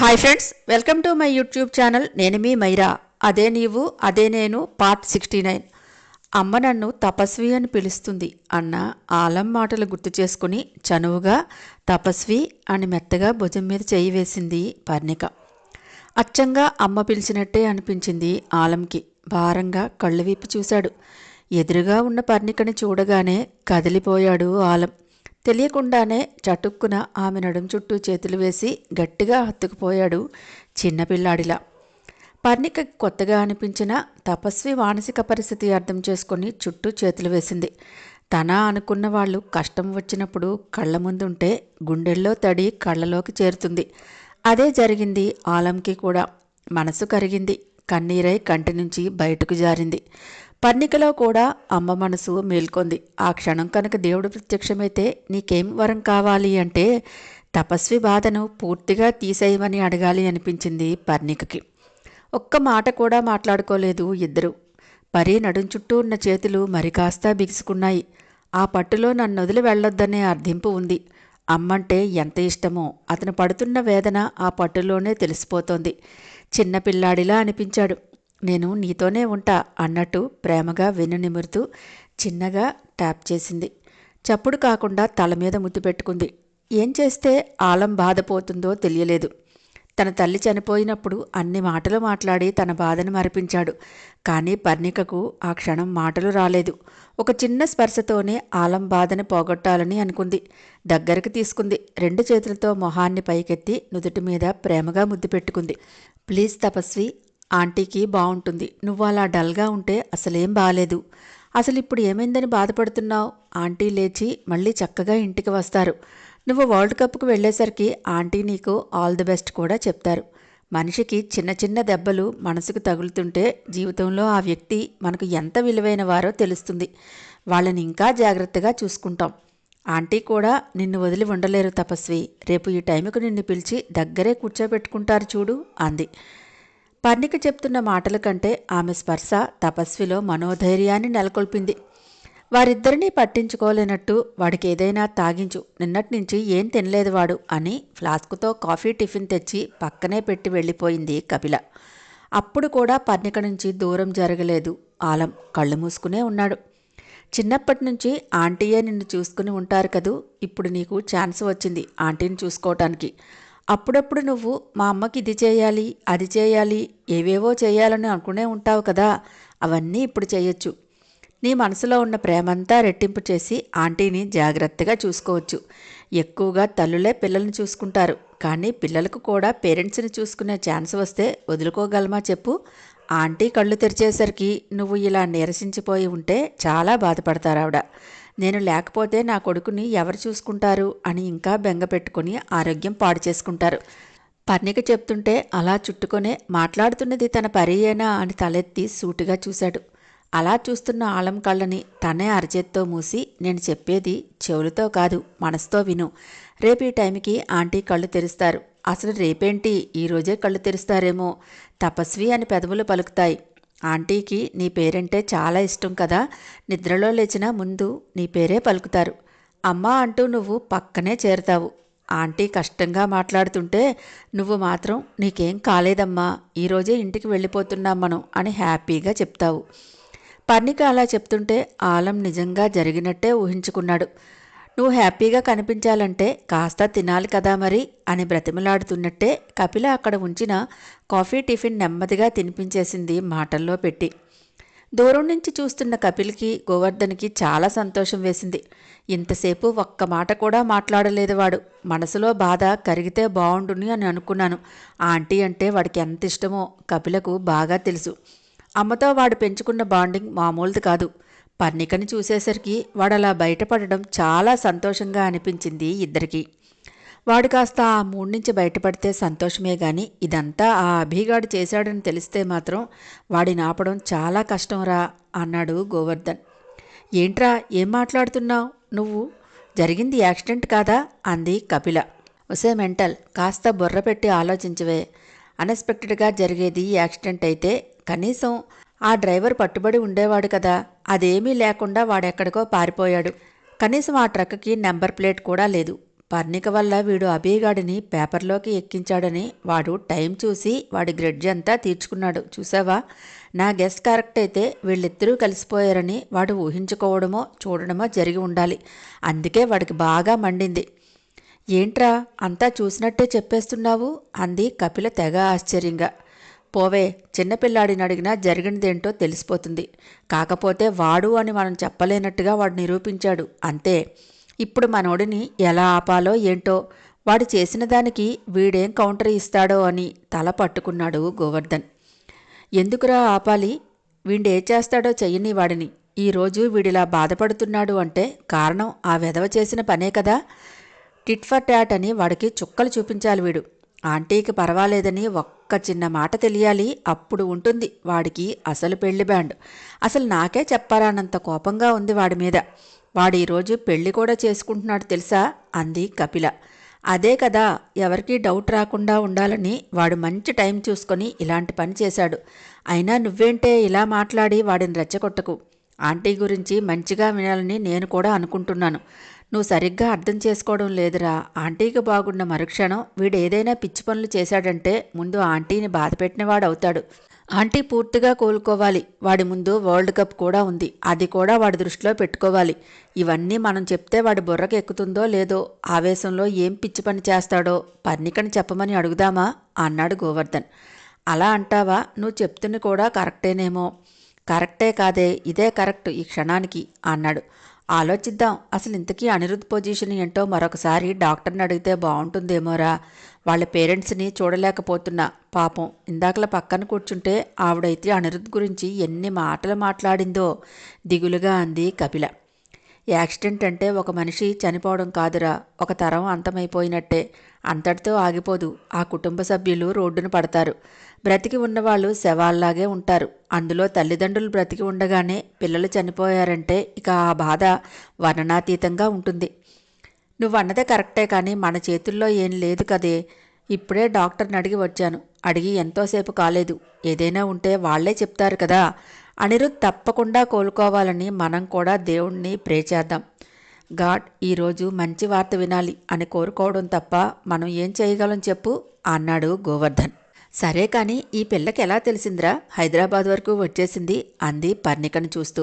Hi friends welcome to my YouTube channel నేను మీ మైరా. అదే నీవు అదే నేను పార్ట్ సిక్స్టీ నైన్ అమ్మ నన్ను తపస్వి అని పిలుస్తుంది అన్న ఆలం మాటలు గుర్తు చేసుకుని చనువుగా తపస్వి అని మెత్తగా భుజం మీద చేయి వేసింది పర్ణిక. అచ్చంగా అమ్మ పిలిచినట్టే అనిపించింది ఆలంకి. భారంగా కళ్ళు విప్పి చూశాడు. ఎదురుగా ఉన్న పర్ణికని చూడగానే కదిలిపోయాడు ఆలం. తెలియకుండానే చటుక్కున ఆమె నడుం చుట్టూ చేతులు వేసి గట్టిగా హత్తుకుపోయాడు చిన్నపిల్లాడిలా. పర్ణిక కొత్తగా అనిపించిన తపస్వి మానసిక పరిస్థితి అర్థం చేసుకొని చుట్టూ చేతులు వేసింది. తన అనుకున్న వాళ్ళు కష్టం వచ్చినప్పుడు కళ్ళ ముందుంటే గుండెల్లో తడి కళ్ళలోకి చేరుతుంది. అదే జరిగింది ఆలంకి కూడా. మనసు కరిగింది. కన్నీరై కంటి నుంచి బయటకు జారింది. పర్ణికలో కూడా అమ్మ మనసు మేల్కొంది. ఆ క్షణం కనుక దేవుడు ప్రత్యక్షమైతే నీకేం వరం కావాలి అంటే తపస్వి బాధను పూర్తిగా తీసేయమని అడగాలి అనిపించింది పర్ణికకి. ఒక్క మాట కూడా మాట్లాడుకోలేదు ఇద్దరు. పరి నడుం చుట్టూ ఉన్న చేతులు మరి కాస్త బిగుసుకున్నాయి. ఆ పట్టులో నన్ను వదిలి వెళ్ళొద్దనే అర్థింపు ఉంది. అమ్మంటే ఎంత ఇష్టమో అతను పడుతున్న వేదన ఆ పట్టులోనే తెలిసిపోతోంది. చిన్నపిల్లాడిలా అనిపించాడు. నేను నీతోనే ఉంటా అన్నట్టు ప్రేమగా వెన్ను నిమురుతూ చిన్నగా ట్యాప్ చేసింది. చప్పుడు కాకుండా తల మీద ముద్దు పెట్టుకుంది. ఏం చేస్తే ఆలం బాధపోతుందో తెలియలేదు. తన తల్లి చనిపోయినప్పుడు అన్ని మాటలు మాట్లాడి తన బాధను మరిపించాడు. కానీ పర్ణికకు ఆ క్షణం మాటలు రాలేదు. ఒక చిన్న స్పర్శతోనే ఆలం బాధని పోగొట్టాలని అనుకుంది. దగ్గరకు తీసుకుంది. రెండు చేతులతో మొహాన్ని పైకెత్తి నుదుటి మీద ప్రేమగా ముద్దు పెట్టుకుంది. ప్లీజ్ తపస్వి ఆంటీకి బాగుంటుంది నువ్వు అలా డల్గా ఉంటే అసలేం బాలేదు. అసలు ఇప్పుడు ఏమైందని బాధపడుతున్నావు? ఆంటీ లేచి మళ్ళీ చక్కగా ఇంటికి వస్తారు. నువ్వు వరల్డ్ కప్కు వెళ్ళేసరికి ఆంటీ నీకు ఆల్ ది బెస్ట్ కూడా చెప్తారు. మనిషికి చిన్న చిన్న దెబ్బలు మనసుకు తగులుతుంటే జీవితంలో ఆ వ్యక్తి మనకు ఎంత విలువైన వారో తెలుస్తుంది. వాళ్ళని ఇంకా జాగ్రత్తగా చూసుకుంటాం. ఆంటీ కూడా నిన్ను వదిలి ఉండలేరు తపస్వి. రేపు ఈ టైంకు నిన్ను పిలిచి దగ్గరే కూర్చోబెట్టుకుంటారు చూడు అంది. పర్ణిక చెప్తున్న మాటల కంటే ఆమె స్పర్శ తపస్విలో మనోధైర్యాన్ని నెలకొల్పింది. వారిద్దరినీ పట్టించుకోలేనట్టు వాడికి ఏదైనా తాగించు నిన్నటి నుంచి ఏం తినలేదు వాడు అని ఫ్లాస్కుతో కాఫీ టిఫిన్ తెచ్చి పక్కనే పెట్టి వెళ్ళిపోయింది కపిల. అప్పుడు కూడా పర్ణిక నుంచి దూరం జరగలేదు. ఆలం కళ్ళు మూసుకునే ఉన్నాడు. చిన్నప్పటి నుంచి ఆంటీయే నిన్ను చూసుకుని ఉంటారు కదూ ఇప్పుడు నీకు ఛాన్స్ వచ్చింది ఆంటీని చూసుకోవటానికి అప్పుడప్పుడు నువ్వు మా అమ్మకి ఇది చేయాలి అది చేయాలి ఏవేవో చేయాలని అనుకునే ఉంటావు కదా అవన్నీ ఇప్పుడు చేయొచ్చు. నీ మనసులో ఉన్న ప్రేమంతా రెట్టింపు చేసి ఆంటీని జాగ్రత్తగా చూసుకోవచ్చు. ఎక్కువగా తల్లులే పిల్లల్ని చూసుకుంటారు. కానీ పిల్లలకు కూడా పేరెంట్స్ని చూసుకునే ఛాన్స్ వస్తే వదులుకోగలమా చెప్పు? ఆంటీ కళ్ళు తెరిచేసరికి నువ్వు ఇలా నీరసించిపోయి ఉంటే చాలా బాధపడతారు ఆవిడ నేను లేకపోతే నా కొడుకుని ఎవరు చూసుకుంటారు అని ఇంకా బెంగ పెట్టుకుని ఆరోగ్యం పాడు చేసుకుంటారు. పర్ణిక చెప్తుంటే అలా చుట్టుకొనే మాట్లాడుతున్నది తన పరియేనా అని తలెత్తి సూటిగా చూశాడు. అలా చూస్తున్న ఆలం కళ్ళని తనే అరచేత్తో మూసి నేను చెప్పేది చెవులతో కాదు మనసుతో విను. రేపు ఈ టైంకి ఆంటీ కళ్ళు తెరుస్తారు. అసలు రేపేంటి? ఈరోజే కళ్ళు తెరుస్తారేమో. తపస్వి అని పెదవులు పలుకుతాయి. ఆంటీకి నీ పేరంటే చాలా ఇష్టం కదా. నిద్రలో లేచిన ముందు నీ పేరే పలుకుతారు. అమ్మా అంటూ నువ్వు పక్కనే చేరుతావు. ఆంటీ కష్టంగా మాట్లాడుతుంటే నువ్వు మాత్రం నీకేం కాలేదమ్మా. ఈరోజే ఇంటికి వెళ్ళిపోతున్నాం మనం అని హ్యాపీగా చెప్తావు. పర్ణిక అలా చెప్తుంటే ఆలం నిజంగా జరిగినట్టే ఊహించుకున్నాడు. నువ్వు హ్యాపీగా కనిపించాలంటే కాస్త తినాలి కదా మరి అని బ్రతిమలాడుతున్నట్టే కపిల అక్కడ ఉంచిన కాఫీ టిఫిన్ నెమ్మదిగా తినిపించేసింది మాటల్లో పెట్టి. దూరం నుంచి చూస్తున్న కపిల్కి గోవర్ధన్కి చాలా సంతోషం వేసింది. ఇంతసేపు ఒక్క మాట కూడా మాట్లాడలేదు వాడు. మనసులో బాధ కరిగితే బాగుండుని అని అనుకున్నాను. ఆంటీ అంటే వాడికి ఎంత ఇష్టమో కపిలకు బాగా తెలుసు. అమ్మతో వాడు పెంచుకున్న బాండింగ్ మామూలుది కాదు. పర్ణికని చూసేసరికి వాడలా బయటపడడం చాలా సంతోషంగా అనిపించింది ఇద్దరికి. వాడు కాస్త ఆ మూడు నుంచి బయటపడితే సంతోషమే గాని ఇదంతా ఆ అభిగాడు చేశాడని తెలిస్తే మాత్రం వాడిని ఆపడం చాలా కష్టంరా అన్నాడు గోవర్ధన్. ఏంట్రా ఏం మాట్లాడుతున్నావు? నువ్వు? జరిగింది యాక్సిడెంట్ కాదా? అంది కపిల. ఒసే మెంటల్ కాస్త బుర్ర పెట్టి ఆలోచించవే. అన్ఎక్స్పెక్టెడ్గా జరిగేది యాక్సిడెంట్ అయితే కనీసం ఆ డ్రైవర్ పట్టుబడి ఉండేవాడు కదా. అదేమీ లేకుండా వాడెక్కడికో పారిపోయాడు. కనీసం ఆ ట్రక్కి నెంబర్ ప్లేట్ కూడా లేదు. పర్ణిక వల్ల వీడు అభిగాడిని పేపర్లోకి ఎక్కించాడని వాడు టైం చూసి వాడి గ్రెడ్జ్ అంతా తీర్చుకున్నాడు. చూసావా? నా గెస్ కరెక్ట్ అయితే వీళ్ళిద్దరూ కలిసిపోయారని వాడు ఊహించుకోవడమో చూడడమో జరిగి ఉండాలి. అందుకే వాడికి బాగా మండింది. ఏంట్రా అంతా చూసినట్టే చెప్పేస్తున్నావు? అంది కపిల తెగ ఆశ్చర్యంగా. పోవే చిన్నపిల్లాడిని అడిగినా జరిగినదేంటో తెలిసిపోతుంది. కాకపోతే వాడు అని మనం చెప్పలేనట్టుగా వాడు నిరూపించాడు. అంతే. ఇప్పుడు మనోడిని ఎలా ఆపాలో ఏంటో? వాడు చేసిన దానికి వీడేం కౌంటర్ ఇస్తాడో అని తల పట్టుకున్నాడు గోవర్ధన్. ఎందుకురా ఆపాలి? వీడే చేస్తాడో చెయ్యని వాడిని. ఈరోజు వీడిలా బాధపడుతున్నాడు అంటే కారణం ఆ వెధవ చేసిన పనే కదా? టిట్ ఫర్ టాట్ అని వాడికి చుక్కలు చూపించాలి వీడు. ఆంటీకి పర్వాలేదని ఒక్క చిన్న మాట తెలియాలి అప్పుడు ఉంటుంది వాడికి అసలు పెళ్ళి బ్యాండ్. అసలు నాకే చెప్పాలన్నంత కోపంగా ఉంది వాడి మీద. వాడు ఈరోజు పెళ్ళి కూడా చేసుకుంటున్నాడు తెలుసా? అంది కపిల. అదే కదా ఎవరికీ డౌట్ రాకుండా ఉండాలని వాడు మంచి టైం చూసుకొని ఇలాంటి పని చేశాడు. అయినా నువ్వేంటే ఇలా మాట్లాడి వాడిని రెచ్చగొట్టకు. ఆంటీ గురించి మంచిగా వినాలని నేను కూడా అనుకుంటున్నాను. నువ్వు సరిగ్గా అర్థం చేసుకోవడం లేదురా. ఆంటీకి బాగున్న మరుక్షణం వీడు ఏదైనా పిచ్చి పనులు చేశాడంటే ముందు ఆంటీని బాధపెట్టినవాడు అవుతాడు. ఆంటీ పూర్తిగా కోలుకోవాలి. వాడి ముందు వరల్డ్ కప్ కూడా ఉంది. అది కూడా వాడి దృష్టిలో పెట్టుకోవాలి. ఇవన్నీ మనం చెప్తే వాడి బుర్రకు ఎక్కుతుందో లేదో ఆవేశంలో ఏం పిచ్చి పని చేస్తాడో పన్నికని చెప్పమని అడుగుదామా? అన్నాడు గోవర్ధన్. అలా అంటావా? నువ్వు చెప్తున్న కూడా కరెక్టేనేమో. కరెక్టే కాదే ఇదే కరెక్ట్ ఈ క్షణానికి అన్నాడు. ఆలోచిద్దాం. అసలు ఇంతకీ అనిరుద్ధ్ పొజిషన్ ఏంటో మరొకసారి డాక్టర్ని అడిగితే బాగుంటుందేమోరా. వాళ్ళ పేరెంట్స్ని చూడలేకపోతున్నా. పాపం ఇందాకల పక్కన కూర్చుంటే ఆవిడైతే అనిరుద్ధ్ గురించి ఎన్ని మాటలు మాట్లాడిందో. దిగులుగా అంది కపిల. యాక్సిడెంట్ అంటే ఒక మనిషి చనిపోవడం కాదురా. ఒక తరం అంతమైపోయినట్టే. అంతటితో ఆగిపోదు. ఆ కుటుంబ సభ్యులు రోడ్డున పడతారు. బ్రతికి ఉన్నవాళ్ళు శవాల్లాగే ఉంటారు. అందులో తల్లిదండ్రులు బ్రతికి ఉండగానే పిల్లలు చనిపోయారంటే ఇక ఆ బాధ వర్ణనాతీతంగా ఉంటుంది. నువ్వన్నదే కరెక్టే కానీ మన చేతుల్లో ఏం లేదు కదే. ఇప్పుడే డాక్టర్ని అడిగి వచ్చాను. అడిగి ఎంతోసేపు కాలేదు. ఏదైనా ఉంటే వాళ్ళే చెప్తారు కదా. అనిరుద్ తప్పకుండా కోలుకోవాలని మనం కూడా దేవుణ్ణి ప్రే చేద్దాం. గాడ్ ఈరోజు మంచి వార్త వినాలి అని కోరుకోవడం తప్ప మనం ఏం చేయగలం చెప్పు? అన్నాడు గోవర్ధన్. సరే కానీ ఈ పిల్లకి ఎలా తెలిసిందిరా? హైదరాబాద్ వరకు వచ్చేసింది అంది పర్ణికను చూస్తూ.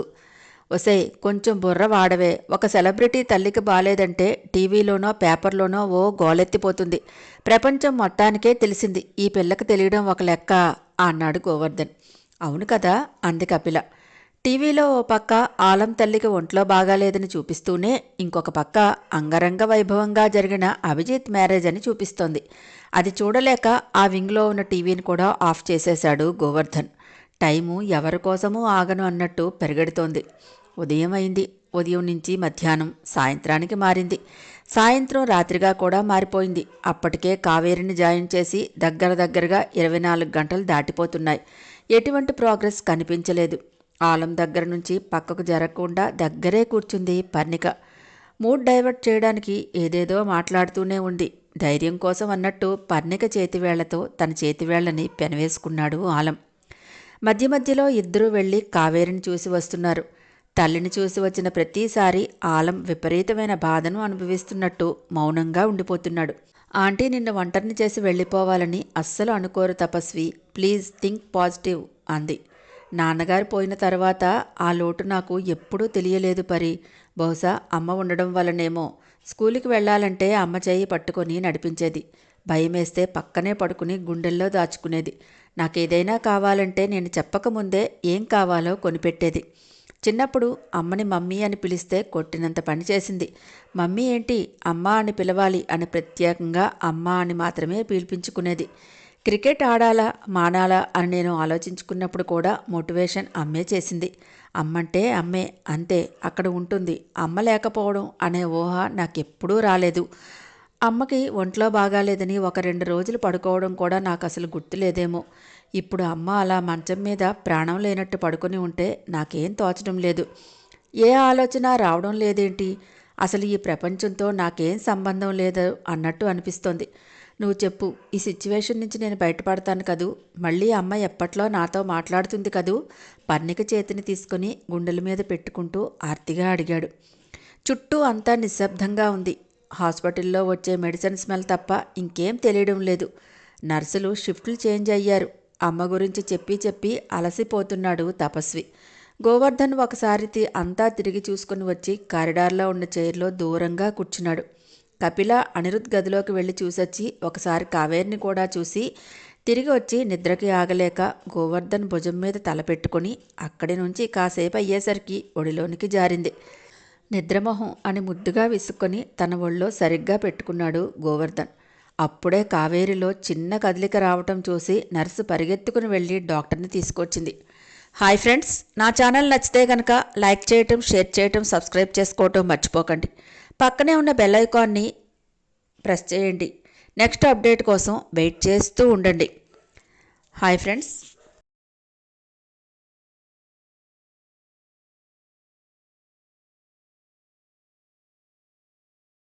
ఒసే కొంచెం బుర్ర వాడవే. ఒక సెలబ్రిటీ తల్లికి బాలేదంటే టీవీలోనో పేపర్లోనో ఓ గోలెత్తిపోతుంది. ప్రపంచం మొత్తానికే తెలిసింది ఈ పిల్లకి తెలియడం ఒక లెక్క అన్నాడు గోవర్ధన్. అవును కదా అంది కపిల. టీవీలో ఓ పక్క ఆలం తల్లికి ఒంట్లో బాగాలేదని చూపిస్తూనే ఇంకొక పక్క అంగరంగ వైభవంగా జరిగిన అభిజిత్ మ్యారేజ్ అని చూపిస్తోంది. అది చూడలేక ఆ వింగ్లో ఉన్న టీవీని కూడా ఆఫ్ చేసేశాడు గోవర్ధన్. టైము ఎవరి కోసమూ ఆగను అన్నట్టు పెరగడుతోంది. ఉదయం అయింది. ఉదయం నుంచి మధ్యాహ్నం సాయంత్రానికి మారింది. సాయంత్రం రాత్రిగా కూడా మారిపోయింది. అప్పటికే కావేరిని జాయిన్ చేసి దగ్గర దగ్గరగా ఇరవై నాలుగు గంటలు దాటిపోతున్నాయి. ఎటువంటి ప్రోగ్రెస్ కనిపించలేదు. ఆలం దగ్గర నుంచి పక్కకు జరగకుండా దగ్గరే కూర్చుంది పర్ణిక. మూడ్ డైవర్ట్ చేయడానికి ఏదేదో మాట్లాడుతూనే ఉంది. ధైర్యం కోసం అన్నట్టు పర్ణిక చేతివేళ్ళతో తన చేతివేళ్ళని పెనవేసుకున్నాడు ఆలం. మధ్య మధ్యలో ఇద్దరూ వెళ్ళి కావేరిని చూసి వస్తున్నారు. తల్లిని చూసి వచ్చిన ప్రతిసారి ఆలం విపరీతమైన బాధను అనుభవిస్తున్నట్టు మౌనంగా ఉండిపోతున్నాడు. ఆంటీ నిన్న ఒంటరిని చేసి వెళ్ళిపోవాలని అస్సలు అనుకోరు తపస్వి. ప్లీజ్ థింక్ పాజిటివ్ అంది. నాన్నగారు పోయిన తర్వాత ఆ లోటు నాకు ఎప్పుడూ తెలియలేదు పరి. బహుశా అమ్మ ఉండడం వల్లనేమో స్కూలుకి వెళ్ళాలంటే అమ్మ చేయి పట్టుకొని నడిపించేది. భయమేస్తే పక్కనే పడుకుని గుండెల్లో దాచుకునేది. నాకేదైనా కావాలంటే నేను చెప్పకముందే ఏం కావాలో కొనిపెట్టేది. చిన్నప్పుడు అమ్మని మమ్మీ అని పిలిస్తే కొట్టినంత పని చేసింది. మమ్మీ ఏంటి? అమ్మ అని పిలవాలి అని ప్రత్యేకంగా అమ్మ అని మాత్రమే పిలిపించుకునేది. క్రికెట్ ఆడాలా మానాలా అని నేను ఆలోచించుకున్నప్పుడు కూడా మోటివేషన్ అమ్మే చేసింది. అమ్మంటే అమ్మే అంతే అక్కడ ఉంటుంది. అమ్మ లేకపోవడం అనే ఊహ నాకెప్పుడూ రాలేదు. అమ్మకి ఒంట్లో బాగాలేదని ఒక రెండు రోజులు పడుకోవడం కూడా నాకు అసలు గుర్తులేదేమో. ఇప్పుడు అమ్మ అలా మంచం మీద ప్రాణం లేనట్టు పడుకొని ఉంటే నాకేం తోచడం లేదు. ఏ ఆలోచన రావడం లేదేంటి? అసలు ఈ ప్రపంచంతో నాకేం సంబంధం లేదు అన్నట్టు అనిపిస్తోంది. నువ్వు చెప్పు ఈ సిచ్యువేషన్ నుంచి నేను బయటపడతాను కదూ? మళ్ళీ అమ్మ ఎప్పట్లో నాతో మాట్లాడుతుంది కదూ? పన్నిక చేతిని తీసుకుని గుండెల మీద పెట్టుకుంటూ ఆర్తిగా అడిగాడు. చుట్టూ అంతా నిశ్శబ్దంగా ఉంది. హాస్పిటల్లో వచ్చే మెడిసిన్ స్మెల్ తప్ప ఇంకేం తెలియడం లేదు. నర్సులు షిఫ్ట్లు చేంజ్ అయ్యారు. అమ్మ గురించి చెప్పి చెప్పి అలసిపోతున్నాడు తపస్వి. గోవర్ధన్ ఒకసారి తి- అంతా తిరిగి చూసుకుని వచ్చి కారిడార్లో ఉన్న చైర్లో దూరంగా కూర్చున్నాడు. కపిల అనిరుద్ గదిలోకి వెళ్ళి చూసొచ్చి ఒకసారి కావేరిని కూడా చూసి తిరిగి వచ్చి నిద్రకి ఆగలేక గోవర్ధన్ భుజం మీద తలపెట్టుకుని అక్కడి నుంచి కాసేపు అయ్యేసరికి ఒడిలోనికి జారింది. నిద్రమొహం అని ముద్దుగా విసుక్కొని తన ఒళ్ళో సరిగ్గా పెట్టుకున్నాడు గోవర్ధన్. అప్పుడే కావేరిలో చిన్న కదలిక రావటం చూసి నర్సు పరిగెత్తుకుని వెళ్ళి డాక్టర్ని తీసుకొచ్చింది. హాయ్ ఫ్రెండ్స్ నా ఛానల్ నచ్చితే కనుక లైక్ చేయటం షేర్ చేయటం సబ్స్క్రైబ్ చేసుకోవటం మర్చిపోకండి. పక్కనే ఉన్న బెల్ ఐకాన్ని ప్రెస్ చేయండి. నెక్స్ట్ అప్డేట్ కోసం వెయిట్ చేస్తూ ఉండండి. Hi friends